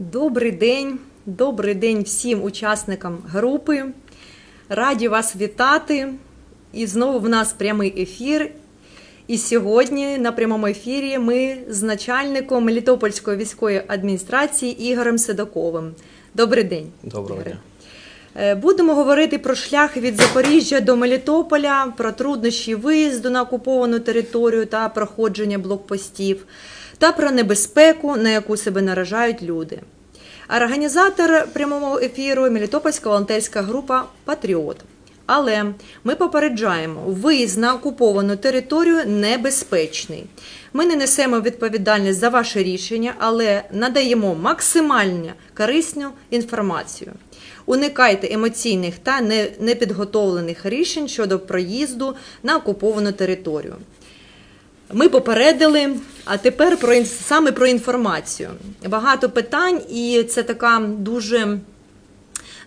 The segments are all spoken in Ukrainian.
Добрий день, добрий день всім учасникам групи. Раді вас вітати. І знову в нас прямий ефір. І сьогодні на прямому ефірі ми з начальником Мелітопольської військової адміністрації Ігорем Седоковим. Добрий день. Доброго Ігоре. дня. Е, Будемо говорити про шлях від Запоріжжя до Мелітополя, про труднощі виїзду на окуповану територію та проходження блокпостів, та про небезпеку, на яку себе наражають люди. Організатор прямого ефіру Мелітопольська волонтерська група Патріот. Але ми попереджаємо, виїзд на окуповану територію небезпечний. Ми не несемо відповідальність за ваше рішення, але надаємо максимально корисну інформацію. Уникайте емоційних та непідготовлених рішень щодо проїзду на окуповану територію. Ми попередили, а тепер про саме про інформацію. Багато питань, і це така дуже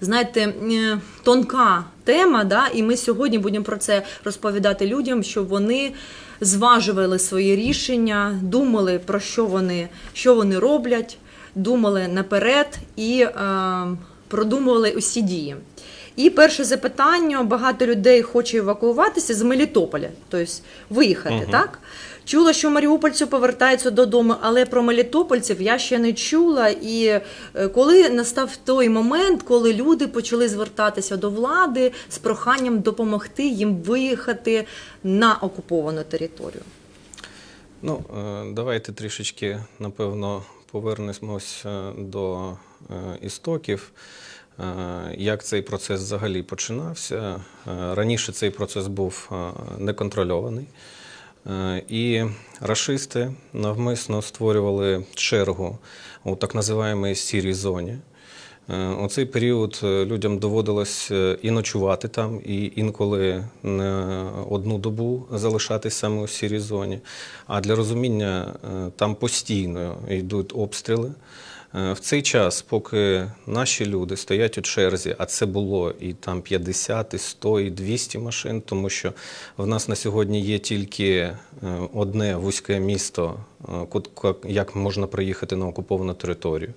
знаєте, тонка тема. Да? І ми сьогодні будемо про це розповідати людям, щоб вони зважували свої рішення, думали про що вони, що вони роблять, думали наперед і е, продумували усі дії. І перше запитання: багато людей хоче евакуюватися з Мелітополя, тобто виїхати, Мгм. так? Чула, що маріупольці повертаються додому, але про мелітопольців я ще не чула. І е, коли настав той момент, коли люди почали звертатися до влади з проханням допомогти їм виїхати на окуповану територію. Ну, е, давайте трішечки, напевно, повернемось е, до істоків. Як цей процес взагалі починався? Раніше цей процес був неконтрольований. Е, І рашисти навмисно створювали чергу у так називаємій сірій зоні. Е, У цей період е, людям доводилось і ночувати там, і інколи не одну добу залишатись саме у сірій зоні. А для розуміння, там постійно йдуть обстріли. Е, В цей час, поки наші люди стоять у черзі, а це було і там 50, і 100, і 200 машин, тому що в нас на сьогодні є тільки е, одне вузьке місто, е, як можна приїхати на окуповану територію.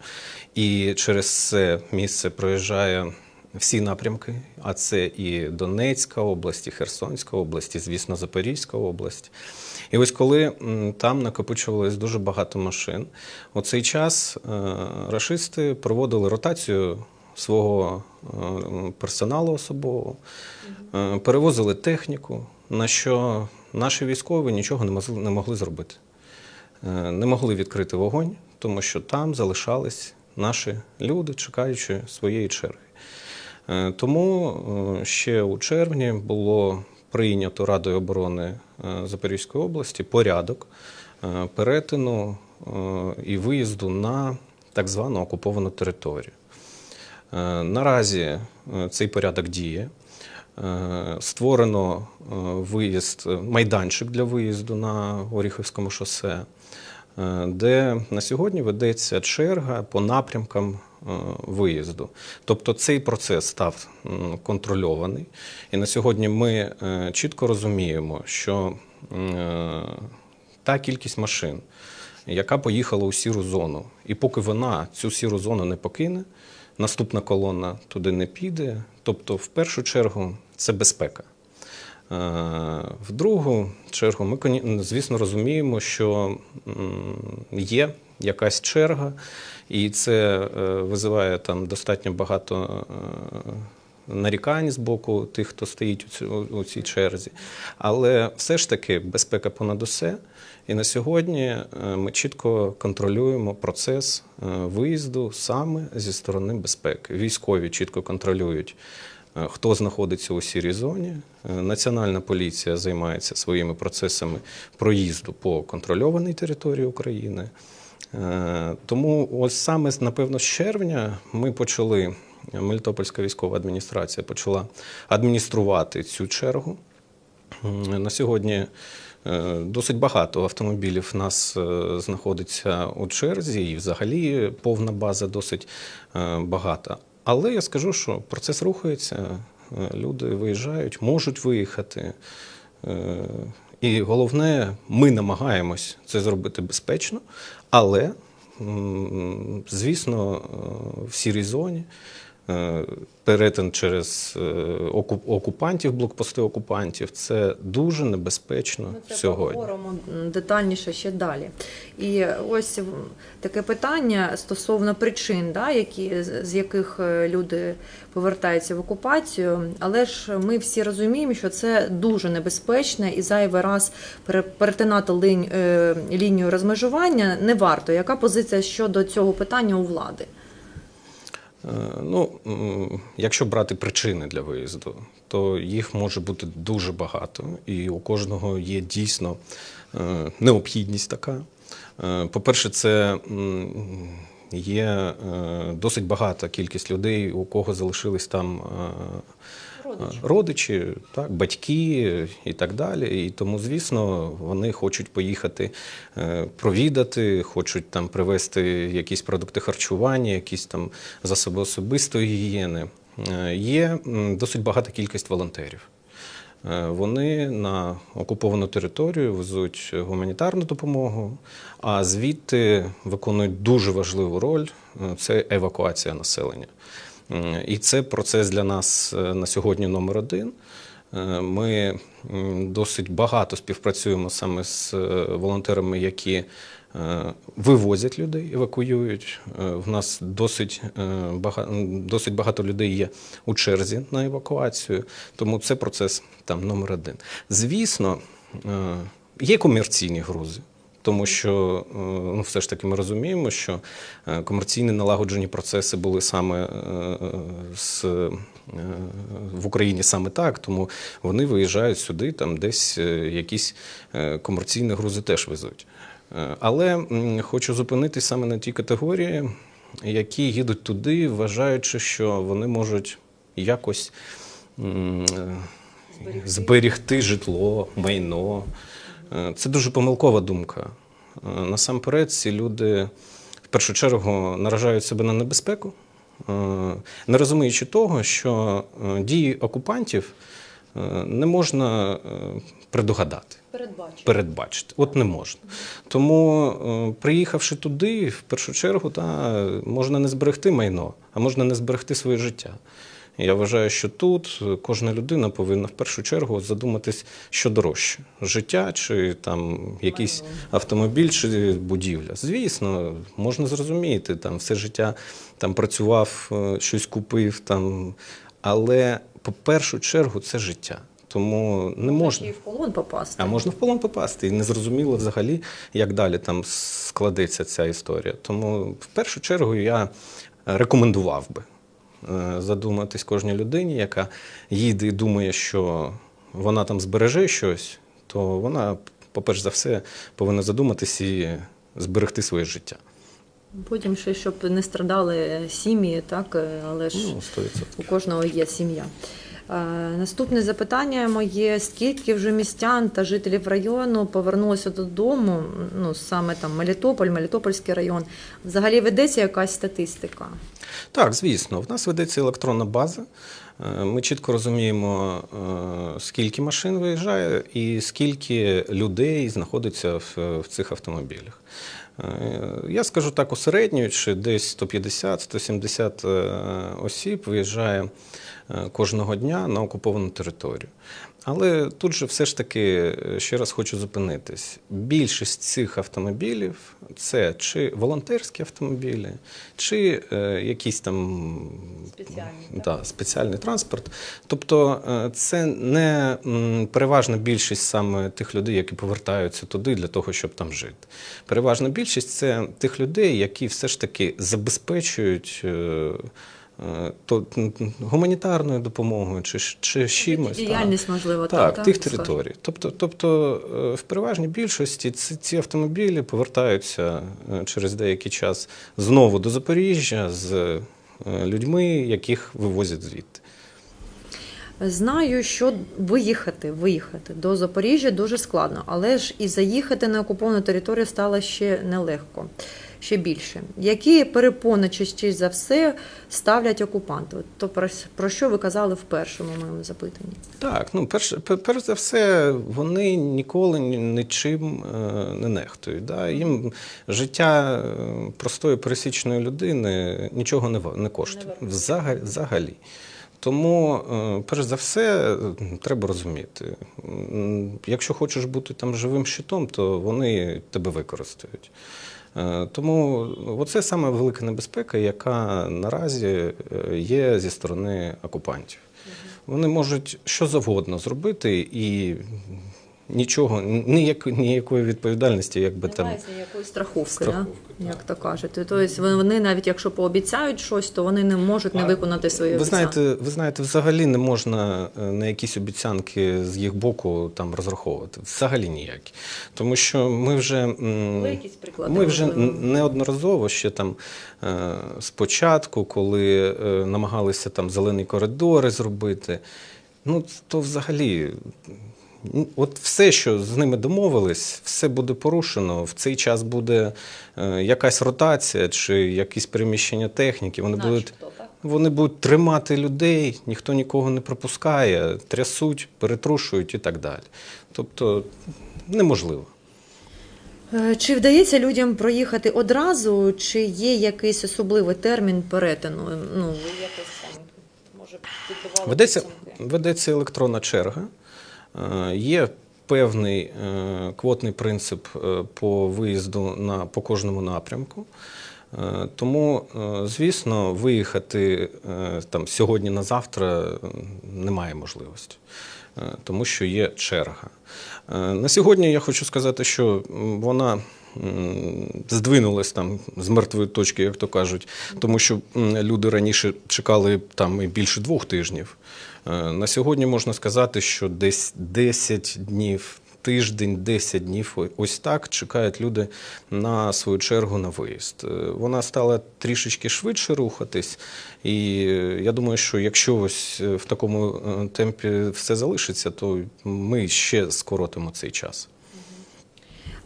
І через це місце проїжджає всі напрямки, а це і Донецька область, і Херсонська область, і, звісно, Запорізька область. І ось коли там накопичувалось дуже багато машин, у цей час е, рашисти проводили ротацію свого е, персоналу особового, е, перевозили техніку, на що наші військові нічого не могли, зробити. Не могли відкрити вогонь, тому що там залишались наші люди, чекаючи своєї черги. Е, Тому е, ще у червні було прийнято Радою оборони е, Запорізької області порядок перетину і виїзду на так звану окуповану територію. Наразі цей порядок діє. Створено виїзд, майданчик для виїзду на Оріхівському шосе, де на сьогодні ведеться черга по напрямкам виїзду. Тобто цей процес став контрольований. І на сьогодні ми е, чітко розуміємо, що е, та кількість машин, яка поїхала у сіру зону, і поки вона цю сіру зону не покине, наступна колона туди не піде. Тобто, в першу чергу, це безпека. Е, В другу чергу, ми, звісно, розуміємо, що є якась черга, і це е, визиває там достатньо багато е, нарікань з боку тих, хто стоїть у цій черзі. Але все ж таки безпека понад усе. І на сьогодні е, ми чітко контролюємо процес виїзду саме зі сторони безпеки. Військові чітко контролюють, хто знаходиться у сірій зоні. Національна поліція займається своїми процесами проїзду по контрольованій території України. Е, Тому ось саме напевно з червня ми почали. Мелітопольська військова адміністрація почала адмініструвати цю чергу. На сьогодні е, досить багато автомобілів в нас е, знаходиться у черзі, і взагалі повна база досить багата. Але я скажу, що процес рухається, люди виїжджають, можуть виїхати. І головне, ми намагаємось це зробити безпечно, але звісно, е, в сірій зоні. Е, Перетин через е, окупантів, блокпости окупантів це дуже небезпечно Ми це сьогодні. поговоримо детальніше ще далі. І ось таке питання стосовно причин, да, які, з яких е, люди повертаються в окупацію. Але ж ми всі розуміємо, що це дуже небезпечно і зайвий раз пере- перетинати лінію розмежування не варто. Яка позиція щодо цього питання у влади? Е, Ну, якщо брати причини для виїзду, то їх може бути дуже багато, і у кожного є дійсно е, необхідність така. Е, По-перше, це є досить багата кількість людей, у кого залишились там Родичі. родичі, так, батьки і так далі. І тому, звісно, вони хочуть поїхати е, провідати, хочуть там привезти якісь продукти харчування, якісь там засоби особистої гігієни. Е, Є досить багата кількість волонтерів. Е, Вони на окуповану територію везуть гуманітарну допомогу, а звідти виконують дуже важливу роль це евакуація населення. І це процес для нас е, на сьогодні номер один. Е, Ми досить багато співпрацюємо саме з е, волонтерами, які вивозять людей, евакуюють. В нас досить багато, досить багато людей є у черзі на евакуацію, тому це процес там номер один. Звісно, є комерційні грузи. Тому що е, ну, все ж таки ми розуміємо, що е, комерційні налагоджені процеси були саме е, з, в Україні саме так, тому вони виїжджають сюди, там десь якісь комерційні грузи теж везуть. Але хочу зупинитись саме на тій категорії, які їдуть туди, вважаючи, що вони можуть якось м, зберігти житло, майно. Е, Це дуже помилкова думка. Е, Насамперед, ці люди в першу чергу наражають себе на небезпеку, е, не розуміючи того, що дії окупантів не можна предугадати Передбачено. передбачити. От не можна. Тому, приїхавши туди, в першу чергу, та, можна не зберегти майно, а можна не зберегти своє життя. Я вважаю, що тут кожна людина повинна в першу чергу задуматись, що дорожче: життя чи там якийсь автомобіль чи будівля. Звісно, можна зрозуміти, там все життя там працював, е, щось купив, там, але по першу чергу це життя. Тому не можна. І в полон попасти. А можна в полон попасти, і не зрозуміло взагалі, як далі там складеться ця історія. Тому в першу чергу я рекомендував би задуматись кожній людині, яка їде і думає, що вона там збереже щось, то вона, по-перше за все, повинна задуматись і зберегти своє життя. Потім ще щоб не страдали сім'ї, так е, але ж Ну, у кожного є сім'я. Е, Наступне запитання моє: скільки вже містян та жителів району повернулося додому? Ну саме там Мелітополь, Мелітопольський район. Взагалі ведеться якась статистика? Так, звісно, в нас ведеться електронна база. Е, Ми чітко розуміємо, е, скільки машин виїжджає і скільки людей знаходиться в, в цих автомобілях. Е, Я скажу так, усереднюючи, десь 150-170 е, осіб виїжджає е, кожного дня на окуповану територію. Але тут же все ж таки е, ще раз хочу зупинитись. Більшість цих автомобілів це чи волонтерські автомобілі, чи е, якісь там Спеціальні, да, спеціальний транспорт. Тобто е, це не переважна більшість саме тих людей, які повертаються туди для того, щоб там жити. Переважна більшість це тих людей, які все ж таки забезпечують. е, То гуманітарною допомогою чи, чи чимось. Діяльність, можливо, Так, там, тих територій. Тобто, тобто е, в переважній більшості ці, ці автомобілі повертаються е, через деякий час знову до Запоріжжя з е, людьми, яких вивозять звідти. Знаю, що виїхати, виїхати до Запоріжжя дуже складно, але ж і заїхати на окуповану територію стало ще нелегко. Ще більше. Які перепони частіше за все ставлять окупанти? То про, про що ви казали в першому моєму запитанні? Так, ну перш, пер- перш за все, вони ніколи нічим е, не нехтують. Да? Їм життя е, простої пересічної людини нічого не, не коштує. Взагалі. взагалі. Тому, е, перш за все, треба розуміти, якщо хочеш бути там живим щитом, то вони тебе використають. Е, Тому оце саме велика небезпека, яка наразі е, є зі сторони окупантів. Вони можуть що завгодно зробити і нічого, ніяк, ніякої відповідальності, якби там. Немає ніякої страховки, Страховки, да? як то кажуть. Тобто вони навіть якщо пообіцяють щось, то вони не можуть не виконати свої Ви обіцянки. знаєте, ви знаєте, взагалі не можна е, на якісь обіцянки з їх боку там розраховувати. Взагалі ніякі. Тому що ми вже, Ви якісь приклади, ми вже неодноразово ще там е, спочатку, коли е, намагалися там зелені коридори зробити, ну то взагалі. От все, що з ними домовились, все буде порушено. В цей час буде е, якась ротація чи якісь переміщення техніки. Вони будуть Начебто, так? вони будуть тримати людей, ніхто нікого не пропускає, трясуть, перетрушують і так далі. Тобто неможливо. Е, Чи вдається людям проїхати одразу, чи є якийсь особливий термін перетину? Ну, ви якось там, може, підбивали Ведеться, ведеться електронна черга, є певний е, квотний принцип е, по виїзду на, по кожному напрямку. Е, Тому, е, звісно, виїхати е, там, сьогодні на завтра е, немає можливості, е, тому що є черга. Е, На сьогодні я хочу сказати, що вона м, здвинулась там з мертвої точки, як то кажуть, тому що люди раніше чекали там і більше двох тижнів. Е, На сьогодні можна сказати, що десь 10 днів, тиждень, 10 днів, ось так чекають люди на свою чергу на виїзд. Е, Вона стала трішечки швидше рухатись, і е, я думаю, що якщо ось в такому темпі все залишиться, то ми ще скоротимо цей час.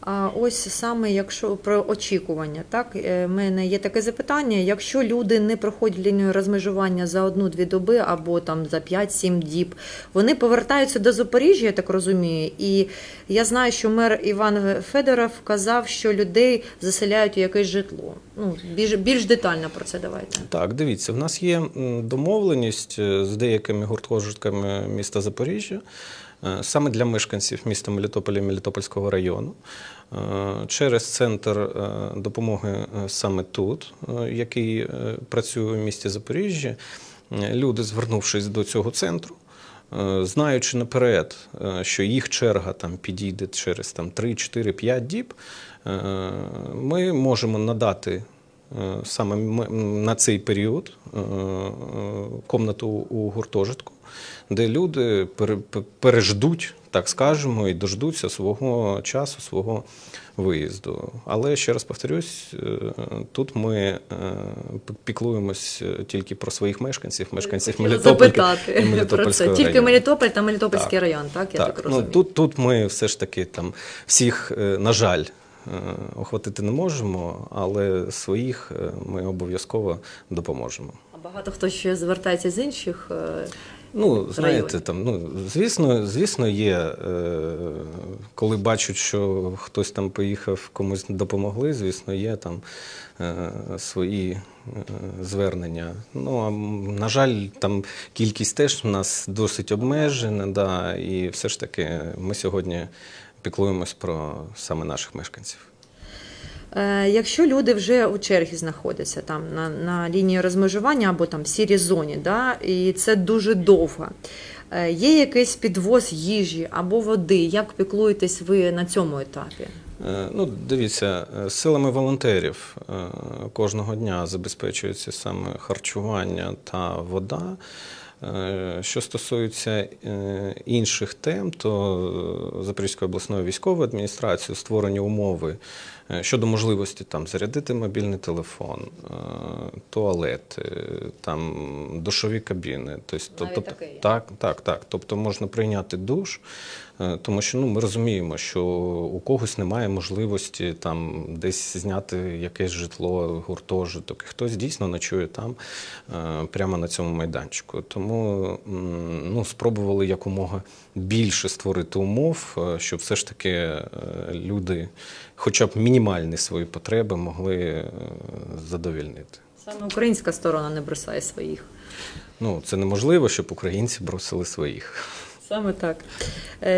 А ось саме якщо про очікування, так е, в мене є таке запитання: якщо люди не проходять лінію розмежування за одну-дві доби або там за 5-7 діб, вони повертаються до Запоріжжя, я так розумію. І я знаю, що мер Іван Федоров казав, що людей заселяють у якесь житло. Ну більш більш детально про це давайте. Так, дивіться, в нас є домовленість е, з деякими гуртожитками міста Запоріжжя, саме для мешканців міста Мелітополя і Мелітопольського району, е, через центр е, допомоги е, саме тут, е, який е, працює в місті Запоріжжя. е, Люди, звернувшись до цього центру, е, знаючи наперед, е, що їх черга там підійде через там, 3, 4, 5 діб, е, ми можемо надати е, саме на цей період е, е, комнату у гуртожитку, де люди переждуть, так скажемо, і дождуться свого часу, свого виїзду. Але ще раз повторюсь, е, тут ми е, піклуємось е, тільки про своїх мешканців, мешканців Мелітополя і. Мелітопольського Тільки. Мелітополь та Мелітопольський Так. район, так я так, Так, ну тут, тут ми все ж таки там всіх, на жаль, охватити не можемо, але своїх ми обов'язково допоможемо. А багато хто ще звертається з інших. Ну, знаєте, там, ну, звісно, звісно, є, е, коли бачать, що хтось там поїхав, комусь допомогли, звісно, є там е, свої е, звернення. Ну, а на жаль, там кількість теж у нас досить обмежена, да, і все ж таки ми сьогодні піклуємось про саме наших мешканців. Е, Якщо люди вже у чергі знаходяться там на, на лінії розмежування або там в сірій зоні, да, і це дуже довго. е, Є якийсь підвоз їжі або води? Як піклуєтесь ви на цьому етапі? Е, Ну, дивіться, силами волонтерів кожного дня забезпечується саме харчування та вода. Що стосується інших тем, то Запорізькою обласною військовою адміністрацією створені умови Щодо можливості там зарядити мобільний телефон, е, туалет, е, там душові кабіни. Тобто, Навіть тобто, таке є. так, так, так. Тобто можна прийняти душ, е, тому що ну, ми розуміємо, що у когось немає можливості там десь зняти якесь житло, гуртожиток. Хтось дійсно ночує там е, прямо на цьому майданчику. Тому ну, спробували якомога більше створити умов, е, щоб все ж таки е, люди, хоча б мінімальні свої потреби, могли е, задовільнити. Саме українська сторона не бросає своїх. Ну, це неможливо, щоб українці бросили своїх. Саме так.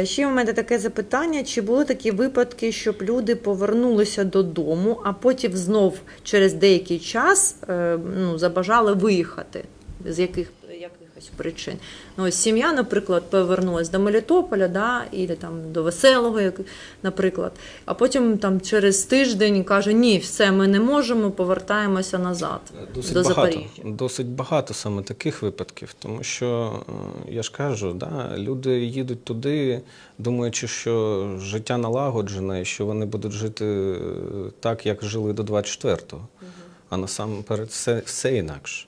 Ще у мене таке запитання: чи були такі випадки, щоб люди повернулися додому, а потім знов через деякий час ну, забажали виїхати? З яких якихось причин? Ну, ось сім'я, наприклад, повернулася до Мелітополя, да, і там до веселого, як, наприклад, а потім там через тиждень каже: ні, все, ми не можемо, повертаємося назад Досить до багато, Запоріжжя. досить багато саме таких випадків, тому що е, я ж кажу, да, люди їдуть туди, думаючи, що життя налагоджене, і що вони будуть жити е, так, як жили до 24-го. А насамперед все, все інакше.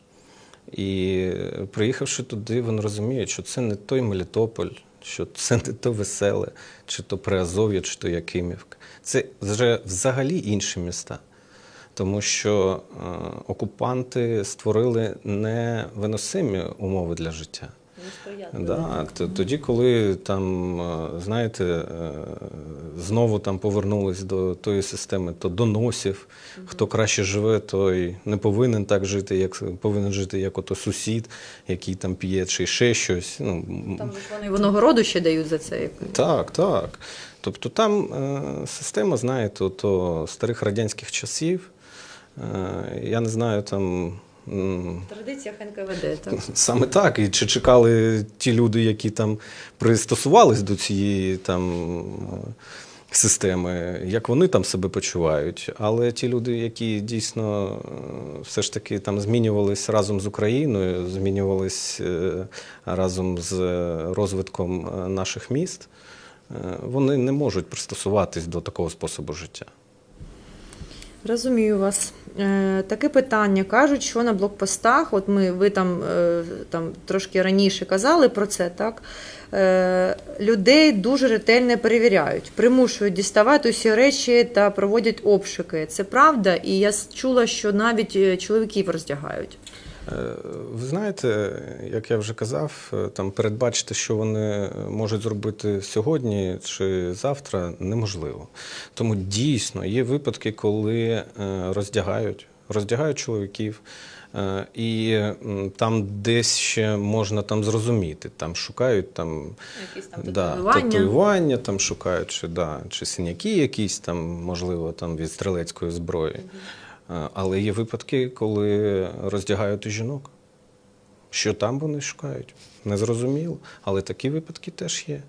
І е, приїхавши туди, вони розуміють, що це не той Мелітополь, що це не то веселе, чи то Приазов'я, чи то Якимівка. Це вже взагалі інші міста. Тому що е, окупанти створили невиносимі умови для життя. Да, тоді, коли там, е, знаєте, е, знову там повернулись до тої системи, то доносів, хто краще живе, той не повинен так жити, як повинен жити як ото сусід, який там п'є, чи ще щось. Ну, Там вони винагороду ще дають за це. так, так. Тобто там е, система, знаєте, то старих радянських часів. Я не знаю, там. М, В традиціях НКВД, так. Саме так. І чи чекали ті люди, які там пристосувались до цієї там системи, як вони там себе почувають. Але ті люди, які дійсно е, все ж таки там змінювались разом з Україною, змінювались е, разом з розвитком е, наших міст, вони не можуть пристосуватись до такого способу життя. Розумію вас. Е, таке питання. Кажуть, що на блокпостах, от ми, ви там, е, там трошки раніше казали про це, так? Е, людей дуже ретельно перевіряють, примушують діставати усі речі та проводять обшуки. Це правда? І я чула, що навіть чоловіків роздягають. Е, Ви знаєте, як я вже казав, е, там передбачити, що вони можуть зробити сьогодні чи завтра, неможливо. Тому дійсно є випадки, коли е, роздягають, роздягають чоловіків. І там десь ще можна там зрозуміти, там шукають там, Якісь там да, татуювання. татуювання, там шукають, чи, да, чи синяки якісь там, можливо, там від стрілецької зброї. Е, Але є випадки, коли роздягають і жінок. Що там вони шукають? Незрозуміло, але такі випадки теж є.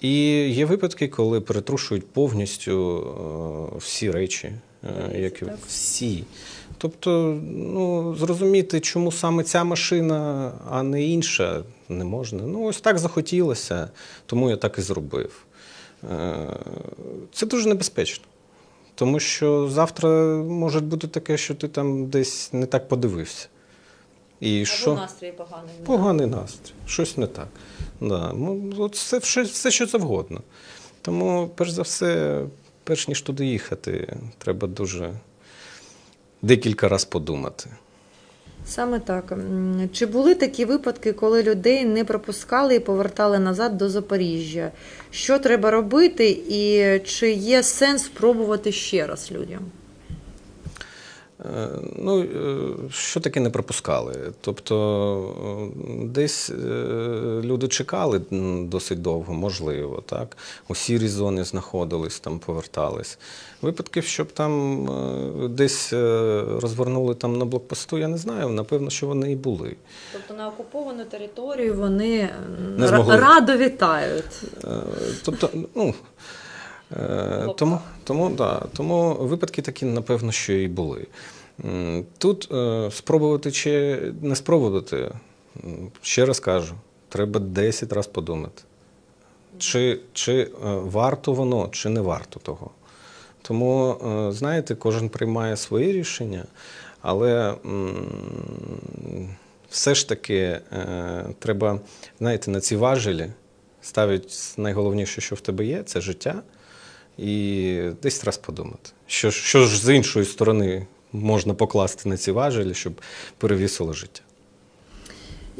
І є випадки, коли перетрушують повністю е, всі речі, е, які всі. Тобто, ну, зрозуміти, чому саме ця машина, а не інша, не можна. Ну, ось так захотілося, тому я так і зробив. Це дуже небезпечно. Тому що завтра може бути таке, що ти там десь не так подивився. І що? настрій поганий. Поганий настрій, щось не так. Да. Ну, от все, все, все, що завгодно. Тому, перш за все, перш ніж туди їхати, треба дуже декілька разів подумати. Саме так. Чи були такі випадки, коли людей не пропускали і повертали назад до Запоріжжя? Що треба робити, і чи є сенс спробувати ще раз людям? Е, Ну, е, що таке не пропускали? Тобто е, десь люди чекали досить довго, можливо, так? У сірій зоні знаходились, там повертались. Випадків, щоб там десь розвернули там на блокпосту, я не знаю. Напевно, що вони і були. Тобто на окуповану територію вони Не радо вітають. Тобто, ну. Е, Тому, тому, да, тому випадки такі, напевно, що і були. Тут е, спробувати чи не спробувати, ще раз кажу, треба 10 разів подумати, чи, чи е, варто воно, чи не варто того. Тому, знаєте, кожен приймає свої рішення, але все ж таки треба, знаєте, на ці важелі ставити найголовніше, що в тебе є, це життя. І десь раз подумати, що, ж- що ж з іншої сторони можна покласти на ці важелі, щоб перевісило життя.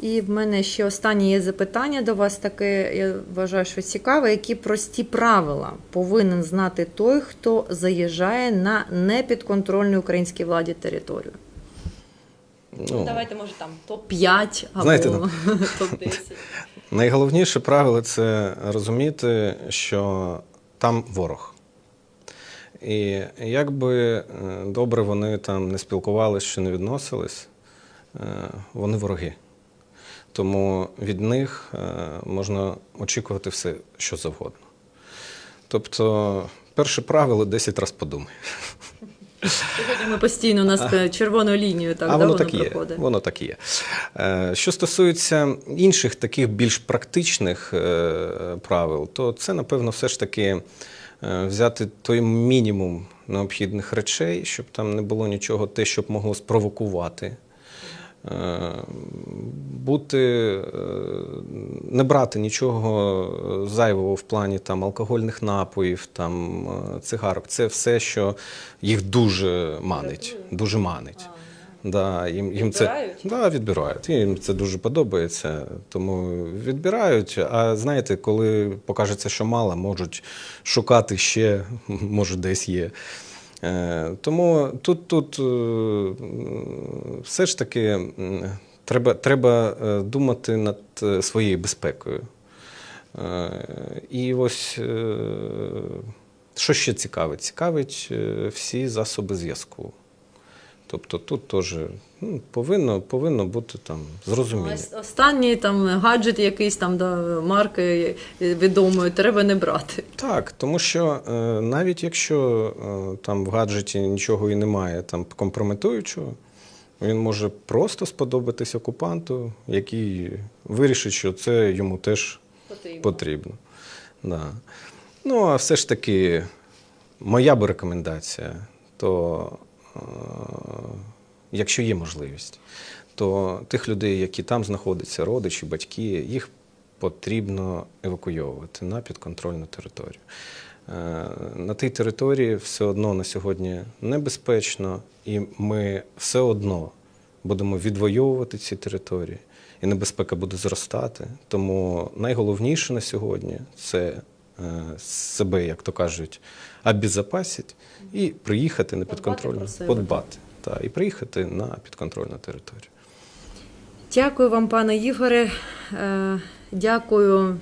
І в мене ще останнє є запитання до вас таке, я вважаю, що цікаве. Які прості правила повинен знати той, хто заїжджає на непідконтрольну українській владі територію? Ну, Давайте, може, там топ-5 або Знаєте, ну, топ-10. Найголовніше правило це розуміти, що там ворог. І як би е, добре вони там не спілкувалися чи не відносились, е, вони вороги. Тому від них е, можна очікувати все, що завгодно. Тобто, перше правило 10 разів подумай. Сьогодні ми постійно у нас е, червоною лінією так, а да, воно воно так є. проходить. Воно так є. Е, Що стосується інших таких більш практичних е, правил, то це, напевно, все ж таки взяти той мінімум необхідних речей, щоб там не було нічого, те, щоб могло спровокувати. Бути, не брати нічого зайвого в плані там, алкогольних напоїв, там, е, цигарок. Це все, що їх дуже манить. Дуже манить. Да, їм, їм це, да, відбирають. Їм це дуже подобається, тому відбирають. А знаєте, коли покажеться, що мало, можуть шукати ще, може, десь є. Е, тому тут, тут е, все ж таки треба, треба е, думати над е, своєю безпекою. Е, І ось що ще цікавить? Цікавить всі засоби зв'язку. Тобто тут теж ну, повинно, повинно бути там зрозуміння. Ось Останній там гаджет якийсь там да, марки відомої треба не брати. Так, тому що навіть якщо там в гаджеті нічого і немає там компрометуючого, він може просто сподобатись окупанту, який вирішить, що це йому теж потрібно. Да. Ну, а все ж таки, моя би рекомендація, то е, якщо є можливість, то тих людей, які там знаходяться, родичі, батьки, їх потрібно евакуйовувати на підконтрольну територію. Е, На тій території все одно на сьогодні небезпечно, і ми все одно будемо відвоювати ці території, і небезпека буде зростати. Тому найголовніше на сьогодні це е, себе, як то кажуть, обезопасити і приїхати на підконтрольну подбати. Та, і приїхати на підконтрольну територію. Дякую вам, пане Ігоре. Е, Дякую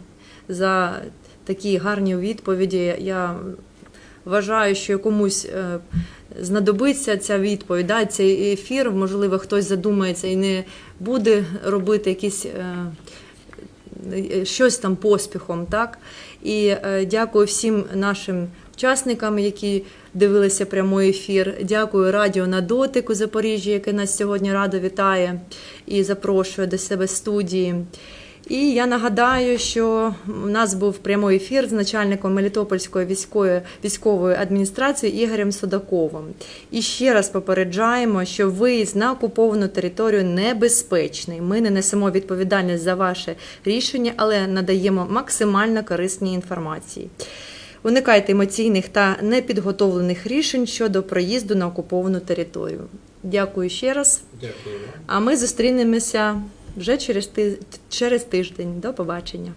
за такі гарні відповіді. Я вважаю, що комусь е, знадобиться ця відповідь. Да, цей ефір, можливо, хтось задумається і не буде робити якісь. е, щось там поспіхом, так? І е, дякую всім нашим учасникам, які дивилися прямий ефір. Дякую радіо на дотик у Запоріжжі, яке нас сьогодні радо вітає і запрошує до себе студії. І я нагадаю, що у нас був прямий ефір з начальником Мелітопольської військової військової адміністрації Ігорем Судаковим. І ще раз попереджаємо, що виїзд на окуповану територію небезпечний. Ми не несемо відповідальність за ваше рішення, але надаємо максимально корисні інформації. Уникайте емоційних та непідготовлених рішень щодо проїзду на окуповану територію. Дякую ще раз. Дякую. А ми зустрінемося вже через ти- через тиждень. До побачення.